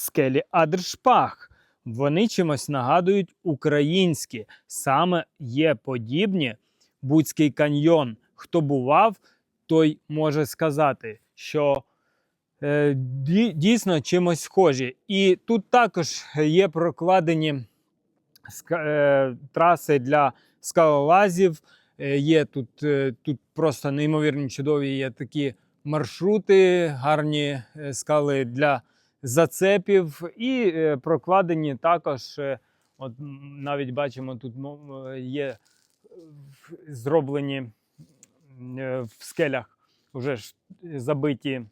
скелі Адршпах. Вони чимось нагадують українські. Саме є подібні Буцький каньйон. Хто бував, той може сказати, що е, дійсно чимось схожі. І тут також є прокладені е, траси для скалолазів. Е, Є тут, е, тут просто неймовірні чудові є такі маршрути, гарні е, скали для зацепів, і е, прокладені також. е, От навіть бачимо, тут є е, зроблені в скелях вже забиті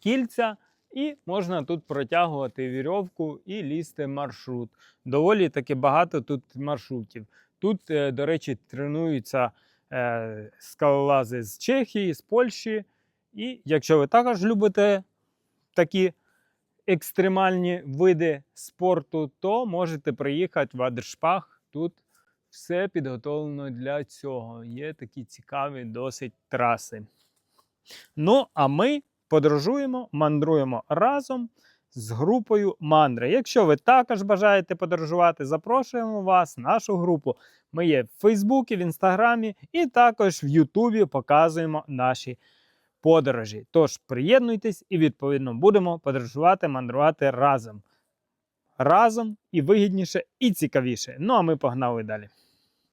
кільця, і можна тут протягувати вірьовку і лізти маршрут. Доволі таки багато тут маршрутів. Тут, до речі, тренуються скалолази з Чехії, з Польщі. І якщо ви також любите такі екстремальні види спорту, то можете приїхати в Адершпах. Тут все підготовлено для цього. Є такі цікаві досить траси. Ну, а ми подорожуємо, мандруємо разом з групою Мандри. Якщо ви також бажаєте подорожувати, запрошуємо вас нашу групу. Ми є в Фейсбуці, в Інстаграмі і також в Ютубі показуємо наші подорожі. Тож приєднуйтесь і відповідно будемо подорожувати, мандрувати разом. Разом і вигідніше, і цікавіше. Ну а ми погнали далі.